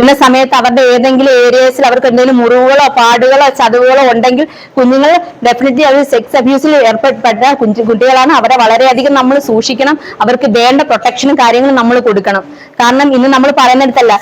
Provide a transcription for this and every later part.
വരുന്ന സമയത്ത് അവരുടെ ഏതെങ്കിലും ഏരിയസിൽ അവർക്ക് എന്തെങ്കിലും മുറിവുകളോ പാടുകളോ ചതവുകളോ ഉണ്ടെങ്കിൽ കുഞ്ഞുങ്ങൾ ഡെഫിനറ്റ്ലി അവർ സെക്സ് അബ്യൂസിൽ ഏർപ്പെട്ട കുട്ടികളാണ്. അവരെ വളരെയധികം നമ്മൾ സൂക്ഷിക്കണം. അവർക്ക് വേണ്ട പ്രൊട്ടക്ഷനും കാര്യങ്ങളും നമ്മൾ കൊടുക്കണം. കാരണം ഇന്ന് നമ്മൾ പറയുന്നിടത്തല്ല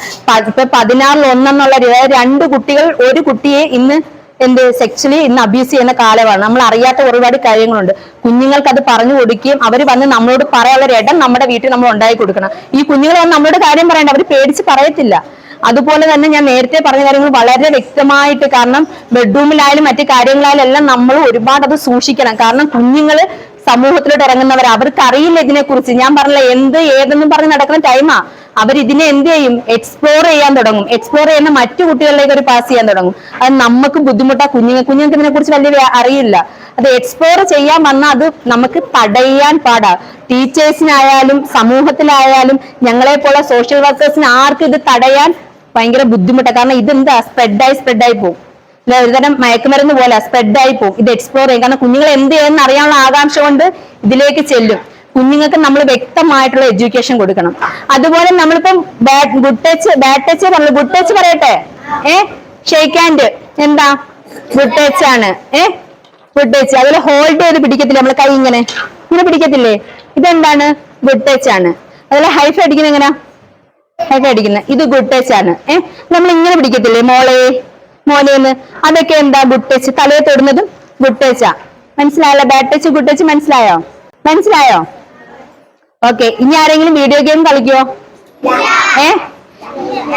ഇപ്പൊ പതിനാറിൽ ഒന്നെന്നുള്ള രണ്ട് കുട്ടികൾ ഒരു കുട്ടിയെ ഇന്ന് എന്ത് സെക്ച്വലി ഇന്ന് അബ്യൂസ് ചെയ്യുന്ന കാലമാണ്. നമ്മൾ അറിയാത്ത ഒരുപാട് കാര്യങ്ങളുണ്ട്. കുഞ്ഞുങ്ങൾക്ക് അത് പറഞ്ഞു കൊടുക്കുകയും അവർ വന്ന് നമ്മളോട് പറയാനുള്ള ഒരു ഇടം നമ്മുടെ വീട്ടിൽ നമ്മൾ ഉണ്ടാക്കി കൊടുക്കണം. ഈ കുഞ്ഞുങ്ങൾ വന്ന് നമ്മളോട് കാര്യം പറയണ്ട അവർ പേടിച്ച് പറയത്തില്ല. അതുപോലെ തന്നെ ഞാൻ നേരത്തെ പറഞ്ഞ കാര്യങ്ങൾ വളരെ വ്യക്തമായിട്ട് കാരണം ബെഡ്റൂമിലായാലും മറ്റു കാര്യങ്ങളായാലും എല്ലാം നമ്മൾ ഒരുപാട് അത് സൂക്ഷിക്കണം. കാരണം കുഞ്ഞുങ്ങൾ സമൂഹത്തിലോട്ട് ഇറങ്ങുന്നവർ അവർക്ക് അറിയില്ല ഇതിനെക്കുറിച്ച്. ഞാൻ പറഞ്ഞില്ല എന്ത് ഏതെന്നും പറഞ്ഞ് നടക്കുന്ന ടൈമാ അവർ ഇതിനെ എന്ത് ചെയ്യും? എക്സ്പ്ലോർ ചെയ്യാൻ തുടങ്ങും. എക്സ്പ്ലോർ ചെയ്യുന്ന മറ്റു കുട്ടികളിലേക്ക് ഒരു പാസ് ചെയ്യാൻ തുടങ്ങും. അത് നമുക്ക് ബുദ്ധിമുട്ടാ. കുഞ്ഞുങ്ങൾ കുഞ്ഞുങ്ങൾക്ക് ഇതിനെ കുറിച്ച് വലിയ അറിയില്ല. അത് എക്സ്പ്ലോർ ചെയ്യാൻ വന്നാൽ അത് നമുക്ക് തടയാൻ പാടാ. ടീച്ചേഴ്സിനായാലും സമൂഹത്തിലായാലും ഞങ്ങളെ പോലെ സോഷ്യൽ വർക്കേഴ്സിന് ആർക്കും ഇത് തടയാൻ ഭയങ്കര ബുദ്ധിമുട്ടാണ് കാരണം ഇതെന്താ? സ്പ്രെഡായി സ്പ്രെഡായി പോകും ഒരുതരം മയക്കുമരുന്ന് പോലെ സ്പ്രെഡായി പോകും ഇത് എക്സ്പ്ലോർ ചെയ്യും. കാരണം കുഞ്ഞുങ്ങൾ എന്ത് ചെയ്യുന്ന അറിയാനുള്ള ആകാംക്ഷ കൊണ്ട് ഇതിലേക്ക് ചെല്ലും. കുഞ്ഞുങ്ങൾക്ക് നമ്മൾ വ്യക്തമായിട്ടുള്ള എഡ്യൂക്കേഷൻ കൊടുക്കണം. അതുപോലെ നമ്മളിപ്പം ഗുഡ് ടച്ച് ബാഡ് ടച്ച് പറഞ്ഞു ഗുഡ് ടച്ച് പറയട്ടെ? ഏ? ഷേക്ക് ഹാൻഡ് എന്താ? ഗുഡ് ടച്ച് ആണ്. ഏ? ഗുഡ് ടച്ച് അതുപോലെ ഹോൾഡ് ചെയ്ത് പിടിക്കത്തില്ലേ? നമ്മൾ കൈ ഇങ്ങനെ. ഇങ്ങനെ പിടിക്കത്തില്ലേ? ഇതെന്താണ്? ഗുഡ് ടച്ച് ആണ്. അതുപോലെ ഹൈഫ് അടിക്കുന്നത് എങ്ങനെയാ? ഹൈഫ് അടിക്കുന്നത്. ഇത് ഗുഡ് ടച്ച് ആണ്. ഏഹ് നമ്മൾ ഇങ്ങനെ പിടിക്കത്തില്ലേ മോളെ? മോനെന്ന്? അതൊക്കെ എന്താ ഗുഡ് ടച്ച് തലയെ തൊടുന്നതും ഗുഡ് ടച്ചാ മനസ്സിലായല്ലോ? ബാഡ് ടച്ച് ഗുഡ് ടച്ച് മനസ്സിലായോ? മനസ്സിലായോ? ഓക്കെ ഇനി ആരെങ്കിലും വീഡിയോ ഗെയിം കളിക്കോ? ഏ?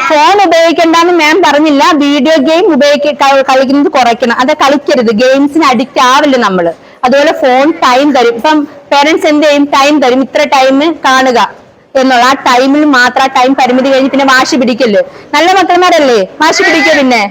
ഫോൺ ഉപയോഗിക്കണ്ടെന്ന് മാം പറഞ്ഞില്ല. വീഡിയോ ഗെയിം ഉപയോഗിക്ക കളിക്കുന്നത് കുറയ്ക്കണം. അത് കളിക്കരുത്. ഗെയിംസിന് അഡിക്റ്റ് ആവില്ല നമ്മൾ. അതുപോലെ ഫോൺ ടൈം തരും. ഇപ്പം പേരൻസ് എന്ത് ചെയ്യും? ടൈം തരും. ഇത്ര ടൈം കാണുക. എന്നുള്ള ആ ടൈമിൽ മാത്രം ആ ടൈം പരിമിതി കഴിഞ്ഞ് പിന്നെ വാശി പിടിക്കല്ലേ? നല്ല മക്കളന്മാരല്ലേ? വാശി പിടിക്കുക പിന്നെ?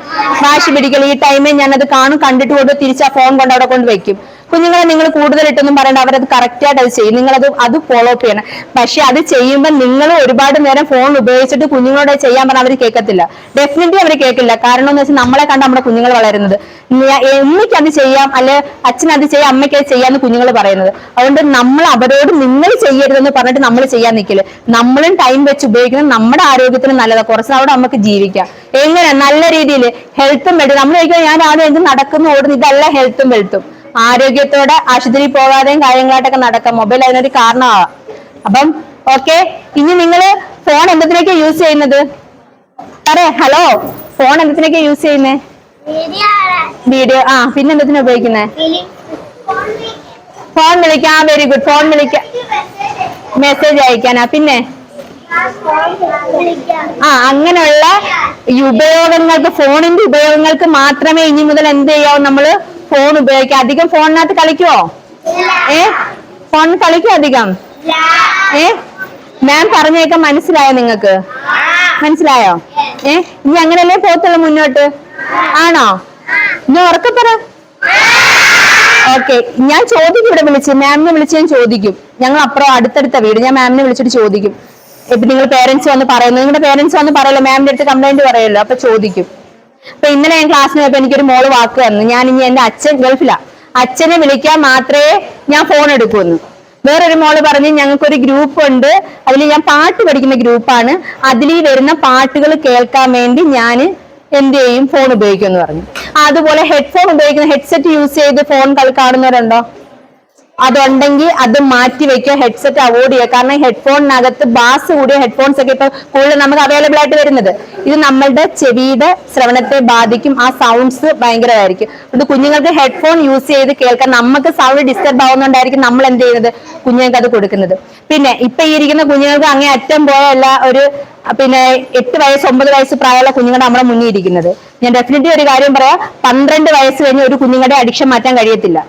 വാശി പിടിക്കൽ ഈ ടൈമിൽ ഞാനത് കാണും കണ്ടിട്ട് കൊണ്ട് തിരിച്ച് ആ ഫോൺ കൊണ്ട് അവിടെ കൊണ്ട് വെക്കും. കുഞ്ഞുങ്ങളെ നിങ്ങൾ കൂടുതലായിട്ടൊന്നും പറയണ്ട. അവരത് കറക്റ്റ് ആയിട്ട് അത് ചെയ്യും. നിങ്ങളത് അത് ഫോളോ അപ്പ് ചെയ്യണം. പക്ഷെ അത് ചെയ്യുമ്പോൾ നിങ്ങൾ ഒരുപാട് നേരം ഫോൺ ഉപയോഗിച്ചിട്ട് കുഞ്ഞുങ്ങളോട് ചെയ്യാൻ പറഞ്ഞാൽ അവർ കേൾക്കത്തില്ല. ഡെഫിനറ്റ്ലി അവർ കേൾക്കില്ല. കാരണം എന്ന് വെച്ചാൽ നമ്മളെ കണ്ട് നമ്മുടെ കുഞ്ഞുങ്ങൾ വളരുന്നത്. എന്നിക്ക് അത് ചെയ്യാം അല്ലെ അച്ഛൻ അത് ചെയ്യാം അമ്മയ്ക്ക് അത് ചെയ്യാന്ന് കുഞ്ഞുങ്ങൾ പറയുന്നത്. അതുകൊണ്ട് നമ്മൾ അവരോട് നിങ്ങൾ ചെയ്യരുതെന്ന് പറഞ്ഞിട്ട് നമ്മൾ ചെയ്യാൻ നിൽക്കില്ല. നമ്മളും ടൈം വെച്ച് ഉപയോഗിക്കുന്നത് നമ്മുടെ ആരോഗ്യത്തിന് നല്ലതാണ് കുറച്ച് അവിടെ നമുക്ക് ജീവിക്കാം. എങ്ങനെ നല്ല രീതിയിൽ ഹെൽത്തും വെൽത്തും. നമ്മൾ ചോദിക്കുക ഞാൻ എന്ത് നടക്കുന്നു ഓടുന്നു. ഇതല്ല ഹെൽത്തും വെൽത്തും. ആരോഗ്യത്തോടെ ആശുപത്രി പോകാതെയും കാര്യങ്ങളായിട്ടൊക്കെ നടക്കാം. മൊബൈൽ അതിനൊരു കാരണമാവാം. അപ്പം ഓക്കെ ഇനി നിങ്ങൾ ഫോൺ എന്തിനൊക്കെ യൂസ് ചെയ്യുന്നത്? അറേ ഹലോ ഫോൺ എന്തിനൊക്കെ യൂസ് ചെയ്യുന്നേ? വീഡിയോ ആ പിന്നെ എന്തിനാ ഉപയോഗിക്കുന്നേ? ഫോൺ വിളിക്കാൻ വെരി ഗുഡ് ഫോൺ വിളിക്കാൻ മെസ്സേജ് അയക്കാനാ പിന്നെ? ആ അങ്ങനെയുള്ള ഉപയോഗങ്ങൾക്ക് ഫോണിന്റെ ഉപയോഗങ്ങൾക്ക് മാത്രമേ ഇനി മുതൽ എന്ത് ചെയ്യാവൂ? നമ്മൾ ഫോൺ ഉപയോഗിക്കുക അധികം ഫോണിനകത്ത് കളിക്കുവോ? ഏ? ഫോൺ കളിക്കോ അധികം? ഏ? മാം പറഞ്ഞേക്ക മനസ്സിലായോ നിങ്ങക്ക് മനസ്സിലായോ? ഏ? ഇനി അങ്ങനെയല്ലേ പോത്തുള്ളൂ മുന്നോട്ട്? ആണോ? ഇനി ഉറക്കപ്പറ പറ. ഓക്കെ ഞാൻ ചോദിക്കും ഇവിടെ വിളിച്ച് മാമിനെ വിളിച്ച് ഞാൻ ചോദിക്കും. ഞങ്ങൾ അപ്പുറം അടുത്തടുത്ത വീട്. ഞാൻ മാമിനെ വിളിച്ചിട്ട് ചോദിക്കും. ഇപ്പൊ നിങ്ങൾ പേരൻസ് വന്ന് പറയുന്നു. നിങ്ങളുടെ പേരൻസ് വന്ന് പറയല്ലോ മാമിന്റെ അടുത്ത് കംപ്ലൈന്റ് പറയല്ലോ. അപ്പൊ ചോദിക്കും. അപ്പൊ ഇന്നലെ ഞാൻ ക്ലാസ്സിന് പോയപ്പോ എനിക്കൊരു മോൾ വാക്ക് തന്നു ഞാൻ ഇനി എന്റെ അച്ഛൻ ഗൾഫിലാ. അച്ഛനെ വിളിക്കാൻ മാത്രമേ ഞാൻ ഫോൺ എടുക്കൂന്ന് വേറൊരു മോൾ പറഞ്ഞ് ഞങ്ങൾക്കൊരു ഗ്രൂപ്പ് ഉണ്ട്. അതിൽ ഞാൻ പാട്ട് പഠിക്കുന്ന ഗ്രൂപ്പാണ് അതിൽ വരുന്ന പാട്ടുകൾ കേൾക്കാൻ വേണ്ടി ഞാൻ എന്ത് ചെയ്യും ഫോൺ ഉപയോഗിക്കും എന്ന് പറഞ്ഞു. അതുപോലെ ഹെഡ്ഫോൺ ഉപയോഗിക്കുന്ന ഹെഡ്സെറ്റ് യൂസ് ചെയ്ത് ഫോൺ കളി കാണുന്നവരുണ്ടോ? അതുണ്ടെങ്കിൽ അത് മാറ്റി വെക്കുക ഹെഡ്സെറ്റ് അവോയ്ഡ് ചെയ്യുക. കാരണം ഹെഡ്ഫോണിനകത്ത് ബാസ് കൂടിയ ഹെഡ്ഫോൺസ് ഒക്കെ ഇപ്പൊ കൂടുതൽ നമുക്ക് അവൈലബിൾ ആയിട്ട് വരുന്നത്. ഇത് നമ്മളുടെ ചെവിയുടെ ശ്രവണത്തെ ബാധിക്കും. ആ സൗണ്ട്സ് ഭയങ്കരമായിരിക്കും. അതുകൊണ്ട് കുഞ്ഞുങ്ങൾക്ക് ഹെഡ്ഫോൺ യൂസ് ചെയ്ത് കേൾക്കാൻ നമുക്ക് സൗണ്ട് ഡിസ്റ്റർബ് ആവുന്നുണ്ടായിരിക്കും നമ്മൾ എന്ത് ചെയ്യുന്നത്? കുഞ്ഞുങ്ങൾക്ക് അത് കൊടുക്കുന്നത്. പിന്നെ ഇപ്പൊ ഈ ഇരിക്കുന്ന കുഞ്ഞുങ്ങൾക്ക് അങ്ങേ അറ്റം പോയല്ല ഒരു പിന്നെ എട്ട് വയസ്സ് ഒമ്പത് വയസ്സ് പ്രായമുള്ള കുഞ്ഞുങ്ങളുടെ നമ്മളെ മുന്നിൽ ഇരിക്കുന്നത്. ഞാൻ ഡെഫിനറ്റ്ലി ഒരു കാര്യം പറയാം. പന്ത്രണ്ട് വയസ്സ് കഴിഞ്ഞ് ഒരു കുഞ്ഞുങ്ങളുടെ അഡിക്ഷൻ മാറ്റാൻ കഴിയത്തില്ല.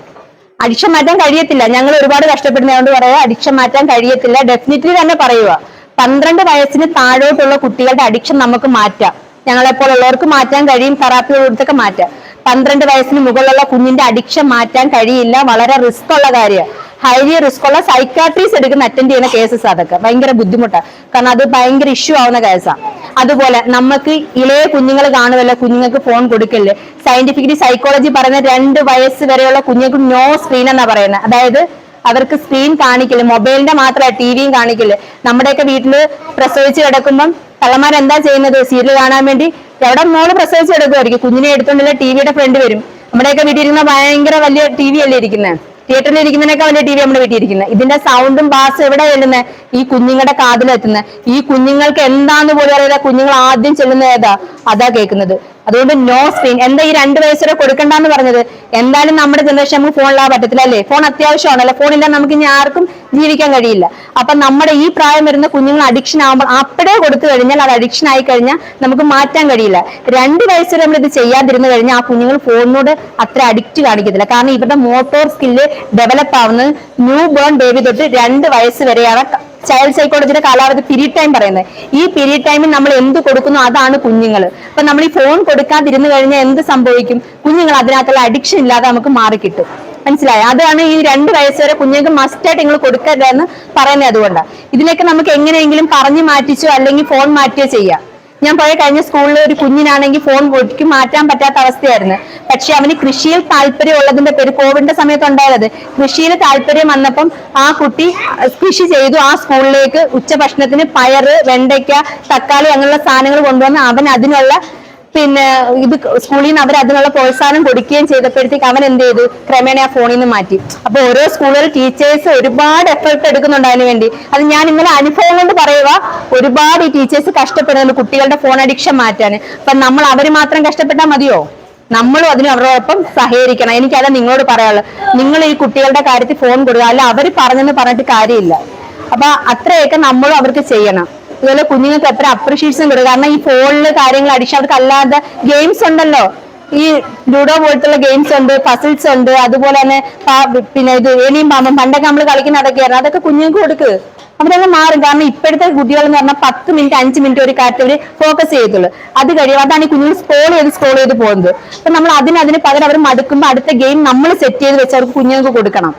അഡിക്ഷൻ മാറ്റാൻ കഴിയത്തില്ല. ഞങ്ങൾ ഒരുപാട് കഷ്ടപ്പെടുന്നതുകൊണ്ട് പറയുക അഡിക്ഷൻ മാറ്റാൻ കഴിയത്തില്ല. ഡെഫിനറ്റ്ലി തന്നെ പറയുക. പന്ത്രണ്ട് വയസ്സിന് താഴോട്ടുള്ള കുട്ടികളുടെ അഡിക്ഷൻ നമുക്ക് മാറ്റാം. ഞങ്ങളെപ്പോലുള്ളവർക്ക് മാറ്റാൻ കഴിയും തെറാപ്പി കൊടുത്തൊക്കെ മാറ്റാം. പന്ത്രണ്ട് വയസ്സിന് മുകളിലുള്ള കുഞ്ഞിന്റെ അഡിക്ഷൻ മാറ്റാൻ കഴിയില്ല. വളരെ റിസ്ക് ഉള്ള കാര്യമാണ് ഹൈലി റിസ്ക് ഉള്ള സൈക്കാട്രീസ് എടുക്കുന്ന അറ്റൻഡ് ചെയ്യുന്ന കേസസ് അതൊക്കെ. ഭയങ്കര ബുദ്ധിമുട്ടാണ് കാരണം അത് ഭയങ്കര ഇഷ്യൂ ആവുന്ന കേസാണ് അതുപോലെ നമുക്ക് ഇളയ കുഞ്ഞുങ്ങൾ കാണുമല്ലോ കുഞ്ഞുങ്ങൾക്ക് ഫോൺ കൊടുക്കല്ലേ സയന്റിഫിക്കലി സൈക്കോളജി പറയുന്ന രണ്ട് വയസ്സ് വരെയുള്ള കുഞ്ഞുങ്ങൾക്ക് നോ സ്ക്രീൻ എന്നാ പറയുന്നത് അതായത് അവർക്ക് സ്ക്രീൻ കാണിക്കില്ല മൊബൈലിന്റെ മാത്രമല്ല ടിവിയും കാണിക്കില്ല നമ്മുടെയൊക്കെ വീട്ടിൽ പ്രസവിച്ച് കിടക്കുമ്പം തലമാരെന്താ ചെയ്യുന്നത്? സീരിയൽ കാണാൻ വേണ്ടി എവിടെ മോൾ പ്രസവിച്ച് കിടക്കുമായിരിക്കും കുഞ്ഞിനെ എടുത്തോണ്ടല്ലേ ടിവിയുടെ ഫ്രണ്ട് വരും. നമ്മുടെയൊക്കെ വീട്ടിൽ ഇരിക്കുന്ന ഭയങ്കര വലിയ ടി വി അല്ലേ ഇരിക്കുന്നത് തിയേറ്ററിൽ ഇരിക്കുന്നതിനേക്കാൾ വലിയ ടി വി നമ്മുടെ വീട്ടിൽ ഇരിക്കുന്നത്. ഇതിന്റെ സൗണ്ടും ബാസും എവിടെ ചെല്ലുന്നത് ഈ കുഞ്ഞുങ്ങളുടെ കാതിലെത്തുന്നത് ഈ കുഞ്ഞുങ്ങൾക്ക് എന്താന്ന് പോലും അറിയാതെ കുഞ്ഞുങ്ങൾ ആദ്യം ചെല്ലുന്ന ഏതാ? അതാ കേൾക്കുന്നത്. അതുകൊണ്ട് നോ സ്ക്രീൻ എന്താ ഈ രണ്ട് വയസ്സ് വരെ കൊടുക്കണ്ടെന്ന് പറഞ്ഞത്? എന്തായാലും നമ്മുടെ ജനറേഷൻ നമുക്ക് ഫോണിലാ പറ്റത്തില്ല അല്ലേ? ഫോൺ അത്യാവശ്യമാണല്ലോ. ഫോണില്ലാതെ നമുക്ക് ഇനി ആർക്കും ജീവിക്കാൻ കഴിയില്ല. അപ്പൊ നമ്മുടെ ഈ പ്രായം വരുന്ന കുഞ്ഞുങ്ങൾ അഡിക്ഷൻ ആകുമ്പോൾ അപ്പോഴേ കൊടുത്തു കഴിഞ്ഞാൽ അത് അഡിക്ഷൻ ആയി കഴിഞ്ഞാൽ നമുക്ക് മാറ്റാൻ കഴിയില്ല. രണ്ട് വയസ്സ് വരെ നമ്മൾ ഇത് ചെയ്യാതിരുന്നു കഴിഞ്ഞാൽ ആ കുഞ്ഞുങ്ങൾ ഫോണിനോട് അത്ര അഡിക്റ്റ് കാണിക്കത്തില്ല. കാരണം ഇവരുടെ മോട്ടോർ സ്കില്ല് ഡെവലപ്പ് ആവുന്നത് ന്യൂ ബോൺ ബേബി തൊട്ട് രണ്ട് വയസ്സ് വരെയാണ് ചൈൽഡ് സൈക്കോളജിയുടെ കാലാവധി പീരീഡ് ടൈം പറയുന്നത്. ഈ പീരീഡ് ടൈമിൽ നമ്മൾ എന്ത് കൊടുക്കുന്നു അതാണ് കുഞ്ഞുങ്ങൾ. അപ്പൊ നമ്മൾ ഈ ഫോൺ കൊടുക്കാതിരുന്നു കഴിഞ്ഞാൽ എന്ത് സംഭവിക്കും? കുഞ്ഞുങ്ങൾ അതിനകത്തുള്ള അഡിക്ഷൻ ഇല്ലാതെ നമുക്ക് മാറിക്കിട്ടും മനസ്സിലായോ? അതാണ് ഈ രണ്ട് വയസ്സ് വരെ കുഞ്ഞുങ്ങൾക്ക് മസ്റ്റായിട്ട് നിങ്ങൾ കൊടുക്കരുതെന്ന് പറയുന്നത് അതുകൊണ്ടാണ്. ഇതിനൊക്കെ നമുക്ക് എങ്ങനെയെങ്കിലും പറഞ്ഞു മാറ്റിച്ചോ അല്ലെങ്കിൽ ഫോൺ മാറ്റിയോ ചെയ്യാം. ഞാൻ പോയ കഴിഞ്ഞ സ്കൂളിൽ ഒരു കുഞ്ഞിനാണെങ്കിൽ ഫോൺ ഒരിക്കലും മാറ്റാൻ പറ്റാത്ത അവസ്ഥയായിരുന്നു. പക്ഷെ അവന് കൃഷിയിൽ താല്പര്യം ഉള്ളതിന്റെ പേര് കോവിഡിന്റെ സമയത്ത് ഉണ്ടായത്. കൃഷിയിൽ താല്പര്യം വന്നപ്പം ആ കുട്ടി കൃഷി ചെയ്തു. ആ സ്കൂളിലേക്ക് ഉച്ചഭക്ഷണത്തിന് പയറ് വെണ്ടയ്ക്ക തക്കാളി അങ്ങനെയുള്ള സാധനങ്ങൾ കൊണ്ടുവന്ന് അവൻ അതിനുള്ള പിന്നെ ഇത് സ്കൂളിൽ നിന്ന് അവർ അതിനുള്ള പ്രോത്സാഹനം കൊടുക്കുകയും ചെയ്തപ്പോഴത്തേക്ക് അവൻ എന്ത് ചെയ്തു? ക്രമേണ ആ ഫോണിൽ നിന്ന് മാറ്റി. അപ്പൊ ഓരോ സ്കൂളിലെ ടീച്ചേഴ്സ് ഒരുപാട് എഫേർട്ട് എടുക്കുന്നുണ്ട് അതിന് വേണ്ടി. അത് ഞാൻ ഇന്നലെ അനുഭവം കൊണ്ട് പറയുക ഒരുപാട് ഈ ടീച്ചേഴ്സ് കഷ്ടപ്പെടുന്നുണ്ട് കുട്ടികളുടെ ഫോൺ അഡിക്ഷൻ മാറ്റാൻ. അപ്പൊ നമ്മൾ അവർ മാത്രം കഷ്ടപ്പെട്ടാൽ മതിയോ? നമ്മളും അതിന് അവരോടൊപ്പം സഹകരിക്കണം. എനിക്കത് നിങ്ങളോട് പറയാനുള്ളത്. നിങ്ങൾ ഈ കുട്ടികളുടെ കാര്യത്തിൽ ഫോൺ കൊടുക്കുക. അല്ല അവർ പറഞ്ഞെന്ന് പറഞ്ഞിട്ട് കാര്യമില്ല. അപ്പൊ അത്രയൊക്കെ നമ്മളും അവർക്ക് ചെയ്യണം. അതുപോലെ കുഞ്ഞുങ്ങൾക്ക് എത്ര അപ്രിഷിയേഷൻ കൊടുക്കുക കാരണം ഈ ഫോണിൽ കാര്യങ്ങൾ അഡിക്ഷൻ അവർക്ക് അല്ലാതെ ഗെയിംസ് ഉണ്ടല്ലോ. ഈ ലൂഡോ പോലത്തുള്ള ഗെയിംസ് ഉണ്ട് പസിൽസ് ഉണ്ട്. അതുപോലെ തന്നെ പിന്നെ ഇത് ഏനിയും പാമ്പും പണ്ടൊക്കെ നമ്മൾ കളിക്കുന്ന അതൊക്കെയായിരുന്നു അതൊക്കെ കുഞ്ഞുങ്ങൾക്ക് കൊടുക്ക്. അവരങ്ങ് മാറും. കാരണം ഇപ്പോഴത്തെ കുട്ടികൾ എന്ന് പറഞ്ഞാൽ പത്ത് മിനിറ്റ് അഞ്ച് മിനിറ്റ് ഒരു കാര്യത്തിൽ ഫോക്കസ് ചെയ്യത്തുള്ളൂ. അത് കഴിയും. അതാണ് ഈ കുഞ്ഞുങ്ങൾ സ്ക്രോൾ ചെയ്ത് സ്ക്രോൾ ചെയ്ത് പോകുന്നത്. അപ്പൊ നമ്മൾ അതിന് അതിന് പകരം അവർ മടുക്കുമ്പോൾ അടുത്ത ഗെയിം നമ്മൾ സെറ്റ് ചെയ്ത് വെച്ച് അവർക്ക് കുഞ്ഞുങ്ങൾക്ക് കൊടുക്കണം.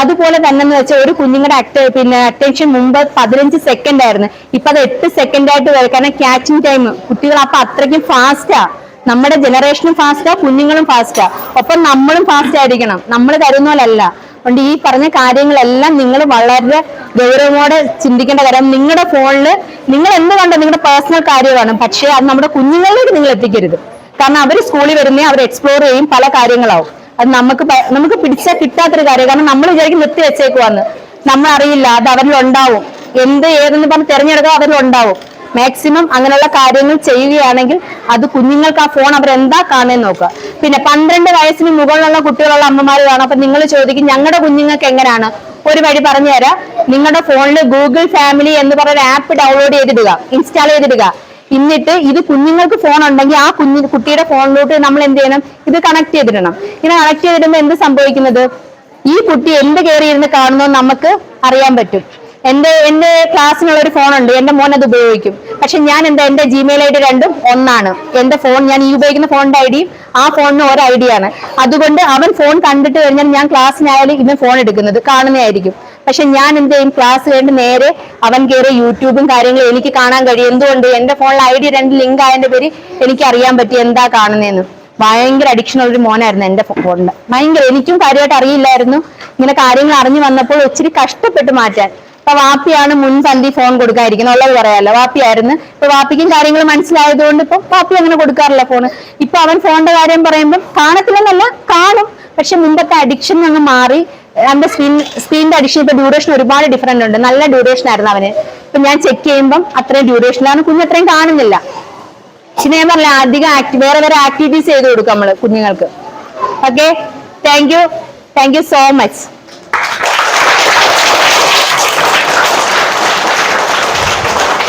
അതുപോലെ തന്നെ എന്ന് വെച്ചാൽ ഒരു കുഞ്ഞുങ്ങളുടെ പിന്നെ അറ്റൻഷൻ മുമ്പ് പതിനഞ്ച് സെക്കൻഡ് ആയിരുന്നു. ഇപ്പൊ അത് എട്ട് സെക്കൻഡ് ആയിട്ട് വരും. കാരണം ക്യാച്ചിങ് ടൈം കുട്ടികൾ അപ്പൊ അത്രയ്ക്കും ഫാസ്റ്റാ നമ്മുടെ ജനറേഷനും ഫാസ്റ്റാ കുഞ്ഞുങ്ങളും ഫാസ്റ്റാ ഒപ്പം നമ്മളും ഫാസ്റ്റ് ആയിരിക്കണം. നമ്മൾ കരുതുന്ന പോലല്ല അതുകൊണ്ട് ഈ പറഞ്ഞ കാര്യങ്ങളെല്ലാം നിങ്ങൾ വളരെ ഗൗരവമോടെ ചിന്തിക്കേണ്ട കാര്യം. നിങ്ങളുടെ ഫോണിൽ നിങ്ങൾ എന്ത് കണ്ടോ നിങ്ങളുടെ പേഴ്സണൽ കാര്യമാണ്? പക്ഷേ അത് നമ്മുടെ കുഞ്ഞുങ്ങളിലേക്ക് നിങ്ങൾ എത്തിക്കരുത് കാരണം അവർ സ്കൂളിൽ വരുന്നേ അവർ എക്സ്പ്ലോർ ചെയ്യും പല കാര്യങ്ങളാവും. അത് നമുക്ക് നമുക്ക് പിടിച്ചാൽ കിട്ടാത്തൊരു കാര്യം. കാരണം നമ്മൾ വിചാരിക്കും നിർത്തി വെച്ചേക്കുവാന്ന്. നമ്മൾ അറിയില്ല അത് അവരിൽ ഉണ്ടാവും എന്ത് ഏതെന്ന് പറഞ്ഞ് തിരഞ്ഞെടുക്കുക അവരിൽ ഉണ്ടാവും മാക്സിമം അങ്ങനെയുള്ള കാര്യങ്ങൾ ചെയ്യുകയാണെങ്കിൽ അത് കുഞ്ഞുങ്ങൾക്ക് ആ ഫോൺ അവരെന്താ കാണുന്നത് നോക്കുക. പിന്നെ പന്ത്രണ്ട് വയസ്സിന് മുകളിലുള്ള കുട്ടികളുള്ള അമ്മമാർ കാണും. അപ്പൊ നിങ്ങൾ ചോദിക്കും ഞങ്ങളുടെ കുഞ്ഞുങ്ങൾക്ക് എങ്ങനെയാണ്? ഒരു വഴി പറഞ്ഞു തരാം നിങ്ങളുടെ ഫോണിൽ ഗൂഗിൾ ഫാമിലി എന്ന് പറയുന്ന ആപ്പ് ഡൗൺലോഡ് ചെയ്തിടുക ഇൻസ്റ്റാൾ ചെയ്തിടുക. എന്നിട്ട് ഇത് കുഞ്ഞുങ്ങൾക്ക് ഫോൺ ഉണ്ടെങ്കിൽ ആ കുഞ്ഞു കുട്ടിയുടെ ഫോണിലോട്ട് നമ്മൾ എന്ത് ചെയ്യണം? ഇത് കണക്ട് ചെയ്തിടണം. ഇങ്ങനെ കണക്ട് ചെയ്തിടുമ്പോൾ എന്ത് സംഭവിക്കുന്നത്? ഈ കുട്ടി എന്ത് കയറി ഇരുന്ന് കാണുന്നോ നമുക്ക് അറിയാൻ പറ്റും. എന്റെ എന്റെ ക്ലാസ്സിനുള്ള ഒരു ഫോൺ ഉണ്ട്. എന്റെ മോൻ അത് ഉപയോഗിക്കും. പക്ഷെ ഞാൻ എന്താ എന്റെ ജിമെയിൽ ഐ ഡി രണ്ടും ഒന്നാണ്. എന്റെ ഫോൺ ഞാൻ ഈ ഉപയോഗിക്കുന്ന ഫോണിന്റെ ഐ ഡിയും ആ ഫോണിന് ഒരു ഐ ഡിയാണ് അതുകൊണ്ട് അവൻ ഫോൺ കണ്ടിട്ട് കഴിഞ്ഞാൽ ഞാൻ ക്ലാസ്സിനായാലും ഇവൻ ഫോൺ എടുക്കുന്നത് കാണുന്നതായിരിക്കും. പക്ഷെ ഞാൻ എന്ത് ചെയ്യും? ക്ലാസ് കഴിഞ്ഞ് നേരെ അവൻ കയറി യൂട്യൂബും കാര്യങ്ങളും എനിക്ക് കാണാൻ കഴിയും. എന്തുകൊണ്ട്? എന്റെ ഫോണിൽ ഐ ഡി രണ്ട് ലിങ്ക് ആയതിന്റെ പേര് എനിക്ക് അറിയാൻ പറ്റി. എന്താ കാണുന്നതെന്ന്. ഭയങ്കര അഡിക്ഷൻ ഉള്ള ഒരു മോനായിരുന്നു എന്റെ ഫോണിൽ ഭയങ്കര. എനിക്കും കാര്യമായിട്ട് അറിയില്ലായിരുന്നു. ഇങ്ങനെ കാര്യങ്ങൾ അറിഞ്ഞു വന്നപ്പോൾ ഒത്തിരി കഷ്ടപ്പെട്ട് മാറ്റാൻ. ഇപ്പൊ വാപ്പിയാണ് മുൻപന്തി ഫോൺ കൊടുക്കാതിരിക്കുന്നത്. ഉള്ളത് പറയാലോ. വാപ്പിയായിരുന്നു. ഇപ്പൊ വാപ്പിക്കും കാര്യങ്ങൾ മനസ്സിലായതുകൊണ്ട് ഇപ്പൊ വാപ്പി അങ്ങനെ കൊടുക്കാറില്ല ഫോണ് ഇപ്പൊ അവൻ ഫോണിന്റെ കാര്യം പറയുമ്പോൾ കാണത്തില്ലെന്നല്ല കാണും. പക്ഷെ മുമ്പത്തെ അഡിക്ഷൻ അങ്ങ് മാറി അവന്റെ സ്ക്രീൻ സ്ക്രീനിന്റെ അഡിക്ഷൻ ഇപ്പൊ ഡ്യൂറേഷൻ ഒരുപാട് ഡിഫറെന്റ് ഉണ്ട്. നല്ല ഡ്യൂറേഷൻ ആയിരുന്നു അവന്. ഇപ്പൊ ഞാൻ ചെക്ക് ചെയ്യുമ്പോൾ അത്രയും ഡ്യൂറേഷനിലാണ് കുഞ്ഞ് അത്രയും കാണുന്നില്ല. പക്ഷെ ഞാൻ പറഞ്ഞ അധികം വേറെ വേറെ ആക്ടിവിറ്റീസ് ചെയ്ത് കൊടുക്കും നമ്മൾ കുഞ്ഞുങ്ങൾക്ക്. Okay thank you thank you so much